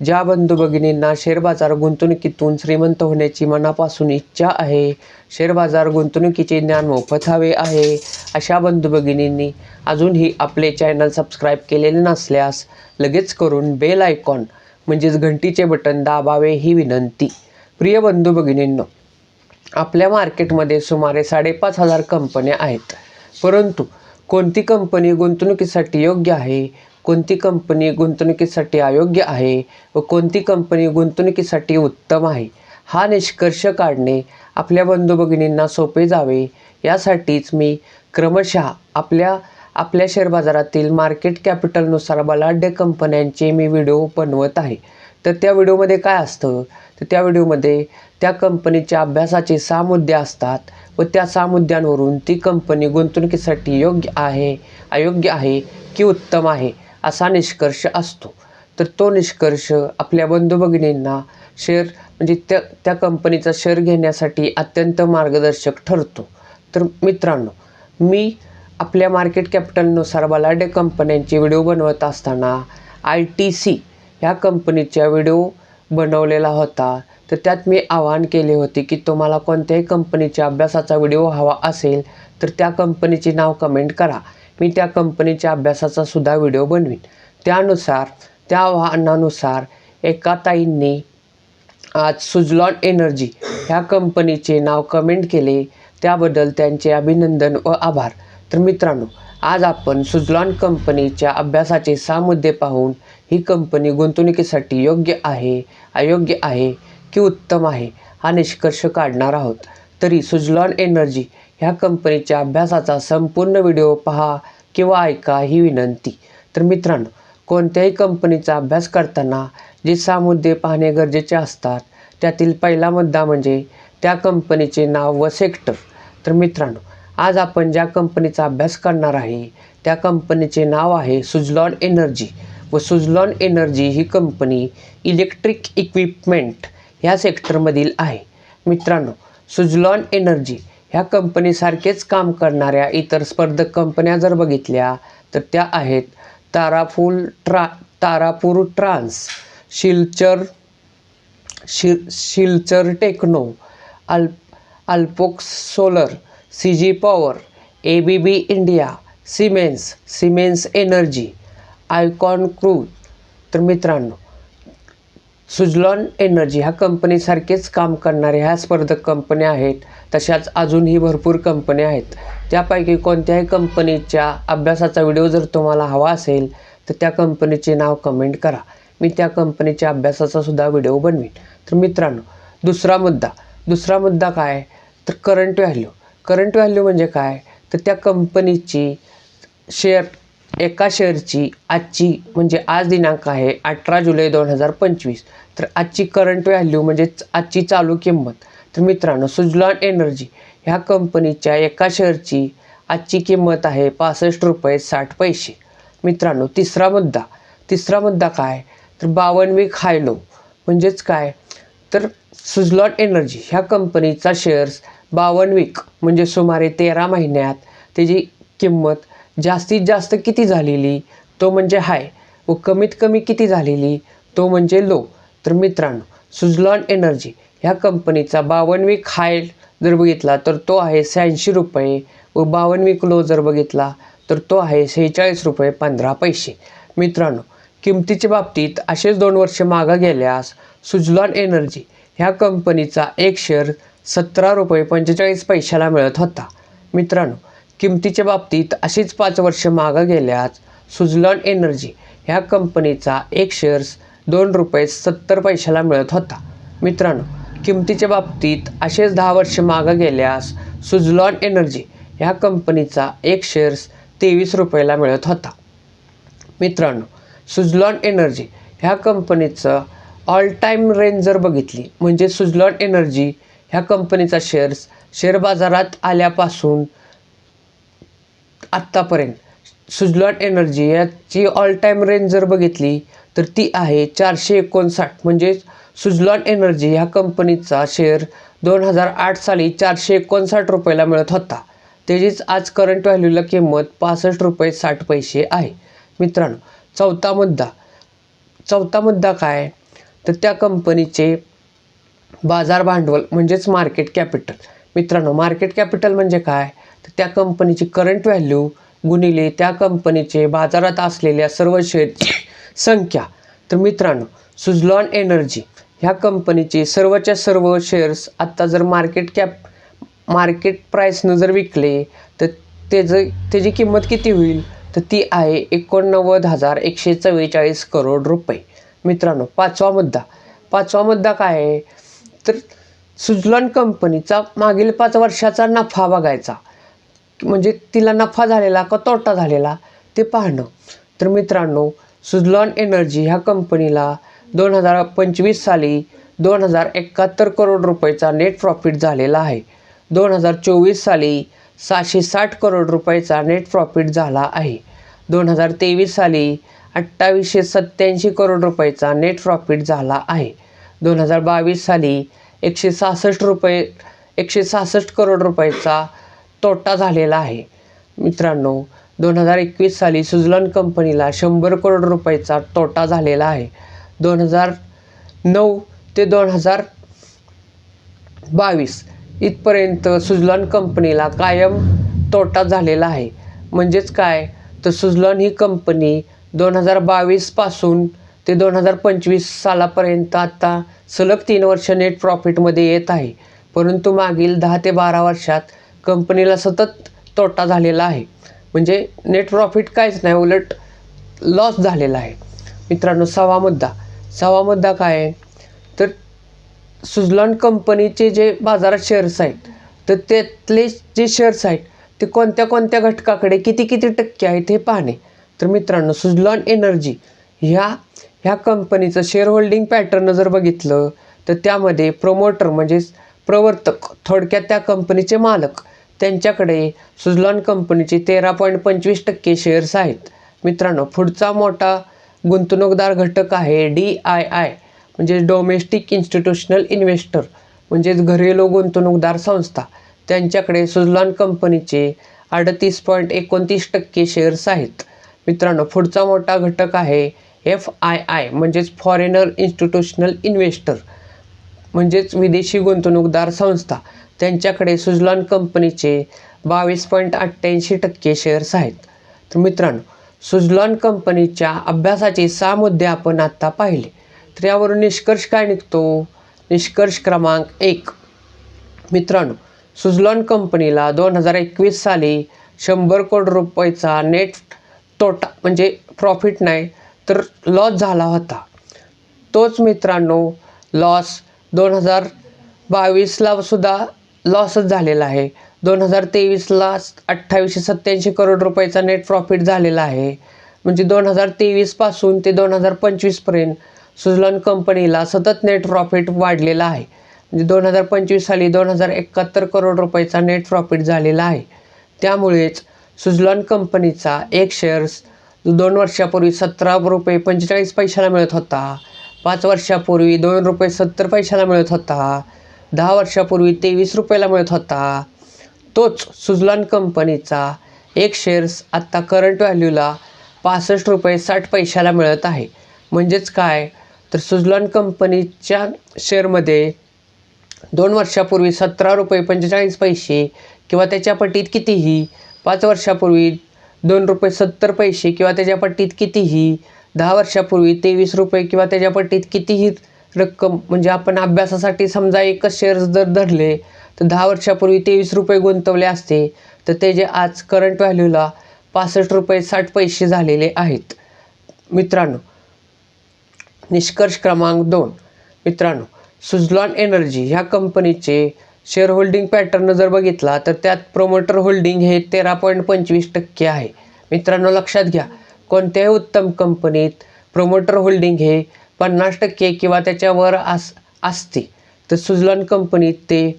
ज्या बंधू भगिनींना शेअर बाजार गुंतवणुकीतून श्रीमंत होण्याची मनापासून इच्छा आहे शेअर बाजार गुंतवणुकीचे ज्ञान मोफत हवे आहे अशा बंधू भगिनींनी अजूनही आपले चॅनल सबस्क्राईब केलेले नसल्यास लगेच करून बेल आयकॉन म्हणजेच घंटीचे बटन दाबावे ही विनंती. प्रिय बंधू भगिनींनो आपल्या मार्केटमध्ये सुमारे साडेपाच हजार कंपन्या आहेत परंतु कोणती कंपनी गुंतवणुकीसाठी योग्य आहे कोणती कंपनी गुंतवणुकीसाठी अयोग्य आहे व कोणती कंपनी गुंतवणुकीसाठी उत्तम आहे? हा निष्कर्ष काढणे आपल्या बंधू भगिनींना सोपे जावे. यासाठीच मी क्रमशः आपल्या आपल्या शेअर बाजारातील मार्केट कॅपिटलनुसार बलाढ्य कंपन्यांचे मी व्हिडिओ बनवत आहे. तर त्या व्हिडिओमध्ये काय असतं? तर त्या व्हिडिओमध्ये त्या कंपनीच्या अभ्यासाचे सहा मुद्दे असतात व त्या सहा मुद्द्यांवरून ती कंपनी गुंतवणुकीसाठी योग्य आहे अयोग्य आहे की उत्तम आहे? असा निष्कर्ष असतो. तर तो निष्कर्ष आपल्या बंधू भगिनींना शेअर म्हणजे त्या त्या कंपनीचा शेअर घेण्यासाठी अत्यंत मार्गदर्शक ठरतो. तर मित्रांनो मी आपल्या मार्केट कॅपिटलनुसार बलाढ्य कंपन्यांचे व्हिडिओ बनवत असताना आय टी सी ह्या कंपनीच्या व्हिडिओ बनवलेला होता. तर त्यात मी आवाहन केले होते की तुम्हाला कोणत्याही कंपनीच्या अभ्यासाचा व्हिडिओ हवा असेल तर त्या कंपनीचे नाव कमेंट करा. मी त्या कंपनीच्या अभ्यासाचा सुद्धा व्हिडिओ बनवीन. त्यानुसार त्या आव्हानानुसार एका ताईंनी आज सुजलॉन एनर्जी ह्या कंपनीचे नाव कमेंट केले. त्याबद्दल त्यांचे अभिनंदन व आभार. तर मित्रांनो आज आपण सुजलॉन कंपनीच्या अभ्यासाचे सहा मुद्दे पाहून ही कंपनी गुंतवणुकीसाठी योग्य आहे अयोग्य आहे की उत्तम आहे हा निष्कर्ष काढणार आहोत. तरी सुजलॉन एनर्जी ह्या कंपनीच्या अभ्यासाचा संपूर्ण व्हिडिओ पहा किंवा ऐका ही विनंती. तर मित्रांनो कोणत्याही कंपनीचा अभ्यास करताना जे सहा मुद्दे पाहणे गरजेचे असतात त्यातील पहिला मुद्दा म्हणजे त्या कंपनीचे नाव व सेक्टर तर मित्रांनो आज आपण ज्या कंपनीचा अभ्यास करणार आहे त्या कंपनीचे नाव आहे सुजलॉन एनर्जी. व सुजलॉन एनर्जी ही कंपनी इलेक्ट्रिक इक्विपमेंट ह्या सेक्टरमधील आहे. मित्रांनो सुजलॉन एनर्जी ह्या कंपनीसारखेच काम करणाऱ्या इतर स्पर्धक कंपन्या जर बघितल्या तर त्या आहेत ताराफुल ट्रा तारापूर ट्रान्स शिलचर शि शिलचर टेक्नो अल अल्पोक्स solar C G power A B B India Siemens Siemens energy icon crew तर मित्रांनो सुजलॉन एनर्जी ह्या कंपनीसारखेच काम करणाऱ्या ह्या स्पर्धक कंपन्या आहेत. तशाच अजूनही भरपूर कंपन्या आहेत. त्यापैकी कोणत्याही कंपनीच्या अभ्यासाचा व्हिडिओ जर तुम्हाला हवा असेल तर त्या कंपनीचे नाव कमेंट करा. मी त्या कंपनीच्या अभ्यासाचा सुद्धा व्हिडिओ बनवीन. तर मित्रांनो दुसरा मुद्दा. दुसरा मुद्दा काय? तर करंट व्हॅल्यू करंट व्हॅल्यू म्हणजे काय? तर त्या कंपनीची शेअर एका शेअरची आजची म्हणजे आज दिनांक आहे अठरा जुलै दोन हजार पंचवीस. तर आजची करंट व्हॅल्यू म्हणजेच आजची चालू किंमत. तर मित्रांनो सुजलॉन एनर्जी ह्या कंपनीच्या एका शेअरची आजची किंमत आहे पासष्ट रुपये साठ पैसे. मित्रांनो तिसरा मुद्दा. तिसरा मुद्दा काय? तर बावन्न वीक हायलो म्हणजेच काय? तर सुजलॉन एनर्जी ह्या कंपनीचा शेअर्स बावन्न वीक म्हणजे सुमारे तेरा महिन्यात त्याची किंमत जास्तीत जास्त किती झालेली? तो म्हणजे हाय. व कमीत कमी किती झालेली? तो म्हणजे लो. तर मित्रांनो सुजलॉन एनर्जी ह्या कंपनीचा बावन्न हाय जर बघितला तर तो आहे शहाऐंशी रुपये. व बावन्न लो जर बघितला तर तो आहे सेहेचाळीस रुपये पंधरा पैसे. मित्रांनो किमतीच्या बाबतीत असेच दोन वर्ष मागं गेल्यास सुजलॉन एनर्जी ह्या कंपनीचा एक शेअर सतरा रुपये पंचेचाळीस पैशाला मिळत होता. मित्रांनो किमतीच्या बाबतीत अशीच पाच वर्ष मागं गेल्यास सुजलॉन एनर्जी ह्या कंपनीचा एक शेअर्स दोन रुपये सत्तर पैशाला मिळत होता. मित्रांनो किमतीच्या बाबतीत असेच दहा वर्ष मागं गेल्यास सुजलॉन एनर्जी ह्या कंपनीचा एक शेअर्स तेवीस रुपयाला मिळत होता. मित्रांनो सुजलॉन एनर्जी ह्या कंपनीचं ऑल टाईम रेंज जर बघितली म्हणजे सुजलॉन एनर्जी ह्या कंपनीचा शेअर्स शेअर बाजारात आल्यापासून आत्तापर्यंत. सुजलॉट एनर्जी याची ऑल टाईम रेंज जर बघितली तर ती आहे चारशे एकोणसाठ. म्हणजेच सुजलॉट एनर्जी ह्या कंपनीचा शेअर दोन हजार आठ साली चारशे एकोणसाठ रुपयाला मिळत होता. त्याचीच आज करंट व्हॅल्यूला किंमत पासष्ट रुपये साठ पैसे आहे. मित्रांनो चौथा मुद्दा. चौथा मुद्दा काय? तर त्या कंपनीचे बाजार भांडवल म्हणजेच मार्केट कॅपिटल मित्रांनो मार्केट कॅपिटल म्हणजे काय? तर त्या कंपनीची करंट व्हॅल्यू गुणिले त्या कंपनीचे बाजारात असलेल्या सर्व शेअरची संख्या. तर मित्रांनो सुझलॉन एनर्जी ह्या कंपनीचे सर्वच्या सर्व शेअर्स आत्ता जर मार्केट कॅप मार्केट प्राईसनं जर विकले तर त्याचं त्याची किंमत किती होईल? तर ती आहे एकोणनव्वद हजार एकशे चव्वेचाळीस करोड रुपये. मित्रांनो पाचवा मुद्दा. पाचवा मुद्दा काय आहे? तर सुझलॉन कंपनीचा मागील पाच वर्षाचा नफा बघायचा. म्हणजे तिला नफा झालेला का तोटा झालेला ते पाहणं. तर मित्रांनो सुझलॉन एनर्जी ह्या कंपनीला दोन हजार पंचवीस साली दोन हजार एकाहत्तर करोड रुपयाचा नेट प्रॉफिट झालेला आहे. दोन हजार चोवीस साली सहाशे साठ करोड रुपयाचा नेट प्रॉफिट झाला आहे. दोन हजार तेवीस साली अठ्ठावीसशे सत्त्याऐंशी करोड रुपयाचा नेट प्रॉफिट झाला आहे. दोन हजार बावीस साली एकशे सहासष्ट रुपये एकशे सहासष्ट करोड रुपयाचा तोटा झालेला आहे. मित्रांनो दोन हजार एकवीस साली सुझलॉन कंपनीला शंभर करोड रुपयाचा तोटा झालेला आहे. दोन हजार नऊ ते दोन हजार बावीस इथपर्यंत सुझलॉन कंपनीला कायम तोटा झालेला आहे. म्हणजेच काय? तर सुझलॉन ही कंपनी दोन हजार बावीसपासून ते दोन हजार पंचवीस सालापर्यंत आता सलग तीन वर्ष नेट प्रॉफिटमध्ये येत आहे. परंतु मागील दहा ते बारा वर्षात कंपनीला सतत तोटा झालेला आहे. म्हणजे नेट प्रॉफिट काहीच नाही उलट लॉस झालेला आहे. मित्रांनो सहावा मुद्दा. सहावा मुद्दा काय आहे? तर सुझलॉन कंपनीचे जे बाजारात शेअर्स आहेत तर त्यातले जे शेअर्स आहेत ते कोणत्या कोणत्या घटकाकडे किती किती टक्के आहेत हे पाहणे. तर मित्रांनो सुझलॉन एनर्जी ह्या ह्या कंपनीचं शेअर होल्डिंग पॅटर्न जर बघितलं तर त्यामध्ये प्रोमोटर म्हणजेच प्रवर्तक थोडक्यात त्या कंपनीचे मालक त्यांच्याकडे सुझलॉन कंपनीचे तेरा पॉईंट पंचवीस टक्के शेअर्स आहेत. मित्रांनो पुढचा मोठा गुंतवणूकदार घटक आहे डी आय आय म्हणजे डोमेस्टिक इन्स्टिट्यूशनल इन्व्हेस्टर म्हणजेच घरेलू गुंतवणूकदार संस्था. त्यांच्याकडे सुझलॉन कंपनीचे अडतीस पॉईंट एकोणतीस टक्के शेअर्स आहेत. मित्रांनो पुढचा मोठा घटक आहे एफ आय आय म्हणजेच फॉरेनर इन्स्टिट्यूशनल इन्व्हेस्टर म्हणजेच विदेशी गुंतवणूकदार संस्था. त्यांच्याकडे सुझलॉन कंपनीचे बावीस पॉईंट अठ्ठ्याऐंशी टक्के शेअर्स आहेत. तर मित्रांनो सुझलॉन कंपनीच्या अभ्यासाचे सहा मुद्दे आपण आत्ता पाहिले. तर यावरून निष्कर्ष काय निघतो? निष्कर्ष क्रमांक एक. मित्रांनो सुझलॉन कंपनीला दोन हजार एकवीस साली शंभर कोटी रुपयाचा नेट तोटा म्हणजे प्रॉफिट नाही तर लॉस झाला होता. तोच मित्रांनो लॉस दोन हजार बावीसला सुद्धा लॉसच झालेला आहे. दोन हजार तेवीसला अठ्ठावीसशे सत्त्याऐंशी करोड रुपयाचा नेट प्रॉफिट झालेला आहे. म्हणजे दोन हजार तेवीसपासून ते दोन हजार पंचवीसपर्यंत सुझलॉन कंपनीला सतत नेट प्रॉफिट वाढलेला आहे. म्हणजे दोन हजार पंचवीस साली दोन हजार एकाहत्तर करोड रुपयाचा नेट प्रॉफिट झालेला आहे. त्यामुळेच सुझलॉन कंपनीचा एक शेअर्स दोन वर्षापूर्वी सतरा रुपये पंचेचाळीस पैशाला मिळत होता पाच वर्षापूर्वी दोन रुपये सत्तर पैशाला मिळत होता दहा वर्षापूर्वी तेवीस रुपयाला मिळत होता. तोच सुझलॉन कंपनीचा एक शेअर्स आत्ता करंट व्हॅल्यूला पासष्ट रुपये साठ पैशाला मिळत आहे. म्हणजेच काय? तर सुझलॉन कंपनीच्या शेअरमध्ये दोन वर्षापूर्वी सतरा रुपये पंचेचाळीस पैसे किंवा त्याच्या पट्टीत कितीही पाच वर्षापूर्वी दोन रुपये सत्तर पैसे किंवा त्याच्या पट्टीत कितीही दहा वर्षापूर्वी तेवीस रुपये किंवा त्याच्या पट्टीत कितीही रक्कम म्हणजे आपण अभ्यासासाठी समजा एकच शेअर्स जर धरले तर दहा वर्षापूर्वी तेवीस रुपये गुंतवले असते तर ते जे आज करंट व्हॅल्यूला पासष्ट रुपये साठ पैसे झालेले आहेत. मित्रांनो निष्कर्ष क्रमांक दोन. मित्रांनो सुझलॉन एनर्जी ह्या कंपनीचे शेअर होल्डिंग पॅटर्न जर बघितला तर त्यात प्रोमोटर होल्डिंग हे तेरा पॉईंट पंचवीस टक्के आहे. मित्रांनो लक्षात घ्या कोणत्याही उत्तम कंपनीत प्रोमोटर होल्डिंग हे पन्नास टक्के किंवा त्याच्यावर आस असते तर सुझलॉन कंपनीत ते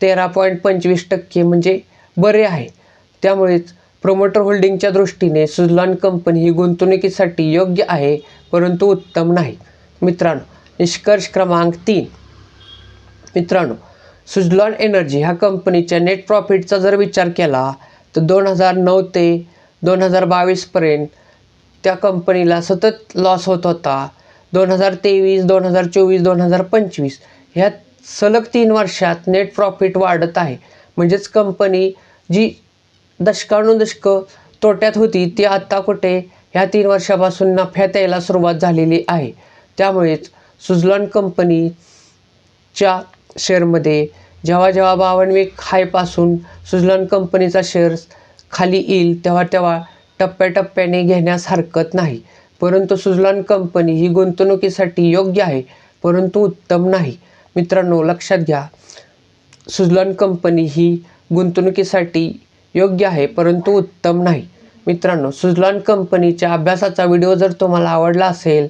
तेरा पॉईंट पंचवीस टक्के म्हणजे बरे आहे. त्यामुळेच प्रोमोटर होल्डिंगच्या दृष्टीने सुझलॉन कंपनी ही गुंतवणुकीसाठी योग्य आहे परंतु उत्तम नाही. मित्रांनो निष्कर्ष क्रमांक तीन. मित्रांनो सुझलॉन एनर्जी ह्या कंपनीच्या नेट प्रॉफिटचा जर विचार केला तर दोन हजार नऊ ते दोन हजार बावीसपर्यंत त्या कंपनीला सतत लॉस होत होता. दोन हजार तेवीस दोन हजार चोवीस दोन हजार पंचवीस ह्या सलग तीन वर्षात नेट प्रॉफिट वाढत आहे. म्हणजेच कंपनी जी दशकानुदशकं तोट्यात होती ती आत्ता कुठे? ह्या तीन वर्षापासून नफ्यात यायला सुरुवात झालेली आहे. त्यामुळेच सुझलॉन कंपनीच्या शेअरमध्ये जेव्हा जेव्हा बावनवे हायपासून सुझलॉन कंपनीचा शेअर्स खाली येईल तेव्हा तेव्हा टप्प्याटप्प्याने घेण्यास हरकत नाही. परंतु सुझलॉन कंपनी ही गुंतवणुकीसाठी योग्य आहे परंतु उत्तम नाही. मित्रांनो लक्षात घ्या सुझलॉन कंपनी ही गुंतवणुकीसाठी योग्य आहे परंतु उत्तम नाही. मित्रांनो सुझलॉन कंपनीच्या अभ्यासाचा व्हिडिओ जर तुम्हाला आवडला असेल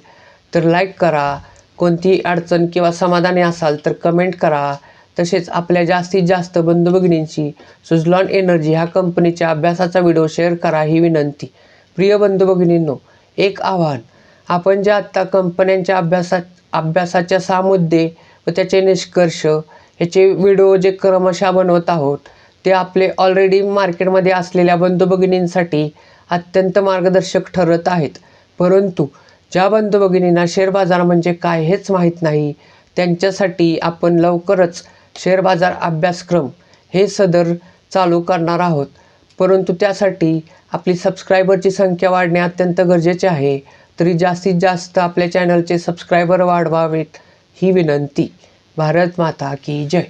तर लाईक करा. कोणतीही अडचण किंवा समाधानी असाल तर कमेंट करा. तसेच आपल्या जास्तीत जास्त बंधू भगिनींची सुझलॉन एनर्जी ह्या कंपनीच्या अभ्यासाचा व्हिडिओ शेअर करा ही विनंती. प्रिय बंधू भगिनींनो एक आव्हान. आपण ज्या आत्ता कंपन्यांच्या अभ्यासा अभ्यासाच्या सहा मुद्दे व त्याचे निष्कर्ष ह्याचे व्हिडिओ जे क्रमशः बनवत आहोत ते आपले ऑलरेडी मार्केटमध्ये असलेल्या बंधुभगिनींसाठी अत्यंत मार्गदर्शक ठरत आहेत. परंतु ज्या बंधुभगिनींना शेअर बाजार म्हणजे काय हेच माहीत नाही त्यांच्यासाठी आपण लवकरच शेअर बाजार अभ्यासक्रम हे सदर चालू करणार आहोत. परंतु त्यासाठी आपली सबस्क्रायबरची संख्या वाढणे अत्यंत गरजेचे आहे. तरी जास्तीत जास्त आपल्या चॅनलचे सबस्क्रायबर वाढवावेत ही विनंती. भारत माता की जय.